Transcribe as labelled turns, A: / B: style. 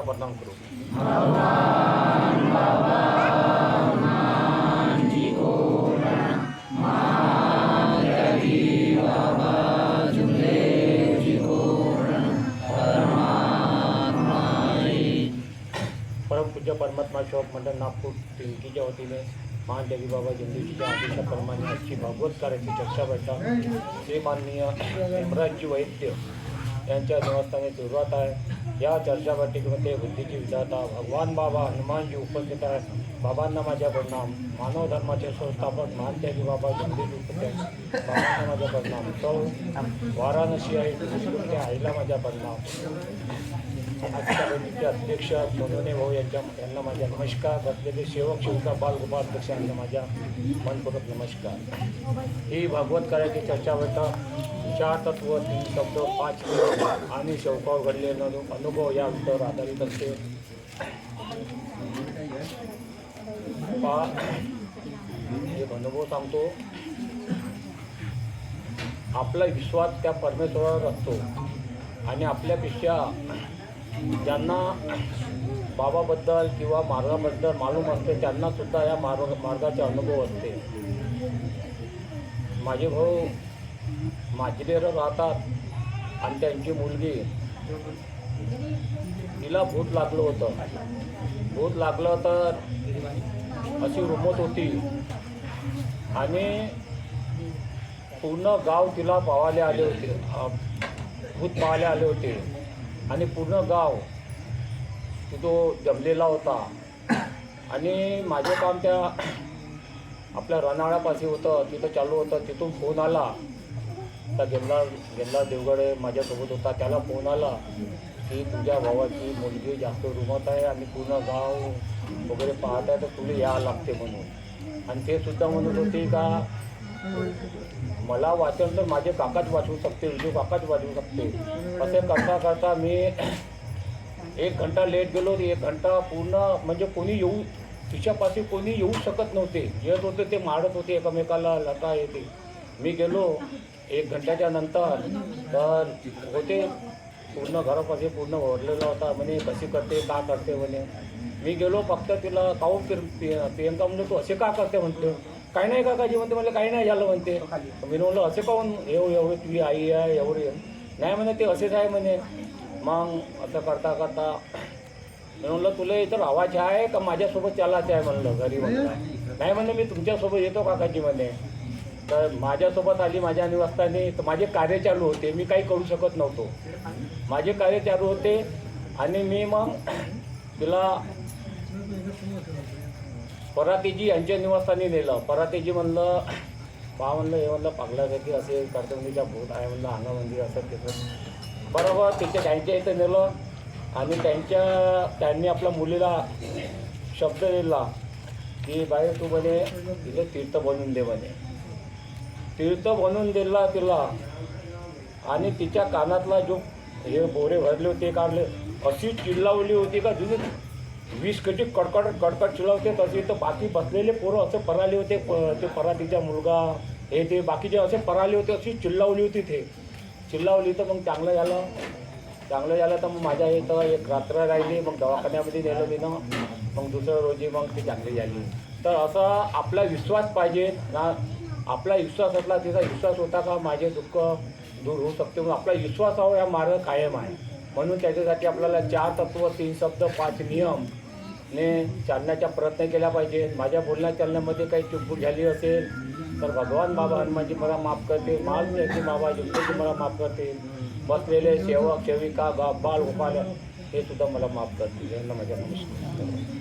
A: अल्लाह बदनाम करो। परम पूज्य परमात्मा शोक मंडल नागपुर टीम की जो होती है। मान देवी बाबा जिंदू जी आदिशा परमाने अच्छी भागवत कार्य की चर्चा बैठा। श्री माननीय हेमराज जी वैद्य यांच्या निवासस्थानी सुरुवात आहे. या चर्चा बुद्धीची विधाता भगवान बाबा हनुमानजी उपस्थित आहेत. बाबांना माझ्या परिणाम. मानव धर्माचे संस्थापक महान बाबा जगदीश उपस्थित बाबांना माझ्या परिणाम. सौ वाराणसी आहे. आईला माझ्या परिणाम. आजच्या अध्यक्ष सोनवणे भाऊ यांच्या यांना माझ्या नमस्कार. असलेले सेवक शिवका बालगोपाल अध्यक्ष यांना माझ्या मनपूर्वक नमस्कार. ही भागवत कार्याची चर्चा होता. चार तत्व तीन शब्द पाच आणि शौकावर घडलेला अनुभव या विषयावर आधारित असते. पहा एक अनुभव सांगतो. आपला विश्वास त्या परमेश्वरावर असतो. आणि आपल्यापेक्षा ज्यांना बाबाबद्दल किंवा मार्गाबद्दल मालूम असते त्यांना सुद्धा या मार्ग मार्गाचे अनुभव असते. माझे भाऊ माजलेर राहतात आणि त्यांची मुलगी. तिला भूत लागलं होतं. भूत लागलं तर अशी रुमत होती. आणि पूर्ण गाव तिला पावायला आले होते. भूत पाहायला आले होते. आणि पूर्ण गाव तो जमलेला होता. आणि माझे काम त्या आपल्या रनाळ्यापाशी होतं. तिथं चालू होतं. तिथून फोन आला. त्या गेंदा गेल्ला देवगडे माझ्यासोबत होता. त्याला फोन आला की तुझ्या भावाची मुलगी जास्त रुमत आहे आणि पूर्ण गाव वगैरे पाहत आहे तर तुला यावं लागते म्हणून. आणि ते सुद्धा म्हणत होते का मला वाचवलं तर माझे काकाच वाचवू शकते विजू काकाच वाचवू शकते. असे करता करता मी एक घंटा लेट गेलो एक घंटा पूर्ण म्हणजे कोणी येऊ तिच्यापाशी कोणी येऊ शकत नव्हते. येत होते ते मारत होते एकमेकाला लटा येते. मी गेलो एक घंट्याच्या नंतर तर होते पूर्ण घरापाशी पूर्ण ओढलेला होता म्हणे कशी करते का करते म्हणे. मी गेलो फक्त तिला काऊ फिर प्रियंका म्हणजे तू असे का करते? म्हणते काही नाही काकाजी म्हणते म्हणलं काही नाही झालं म्हणते. मी म्हणलं असे पाहून येऊ एवढे तुझी आई आहे एवढी. नाही म्हणे ते असेच आहे म्हणे. मग असं करता करता मी म्हणलं तुला इथं रावाचे आहे का? माझ्यासोबत चालायचं आहे म्हणलं घरी म्हणलं. नाही म्हणलं मी तुमच्यासोबत येतो काकाजी म्हणे. तर माझ्यासोबत आली माझ्या निवासस्थानी. तर माझे कार्य चालू होते. मी काही करू शकत नव्हतो. माझे कार्य चालू होते आणि मी मग तिला परातेजी यांच्या निवासस्थानी नेलं. परातेजी म्हणलं पहा म्हणलं हे म्हणलं पागलासारखी असे कर्तवणीचा भूत आहे म्हणलं मंदिर असं तिथं. बरोबर त्याच्या त्यांच्या इथं नेलं आणि त्यांच्या त्यांनी आपल्या मुलीला शब्द दिला की बाई तू म्हणे तिथे तीर्थ बनवून दे म्हणे. तीर्थ बनवून दिला तिला आणि तिच्या कानातला जो हे बोरे भरले होते काढले अशी चिल्लावली होती का तुझे वीस कटी कडकड कडकड चिल्लावते तशी तर बाकी बसलेले पोरं असे पराले होते प- ते परातीचा मुलगा हे ते बाकीचे असे पराले होते अशी चिल्लावली होती ते. चिल्लावली तर मग चांगलं झालं. चांगलं झालं तर मग माझ्या इथं एक रात्र राहिली मग दवाखान्यामध्ये नेलं मी ना. मग दुसऱ्या रोजी मग ती चांगली झाली. तर असा आपला विश्वास पाहिजे ना. आपला विश्वास असला तिचा विश्वास होता का माझे दुःख दूर होऊ शकते म्हणून आपला विश्वासावर हा मार्ग कायम आहे. म्हणून त्याच्यासाठी आपल्याला चार तत्व तीन शब्द पाच नियम ने चालण्याचा प्रयत्न केला पाहिजे. माझ्या बोलण्या चालण्यामध्ये काही चुकबुक झाली असेल तर भगवान बाबा हनुमानजी मला माफ करते माल बाबा जुगतेची मला माफ करते बसलेले सेवक सेविका बा बाल गोपाल हे सुद्धा मला माफ करतील. यांना माझ्या नमस्कार.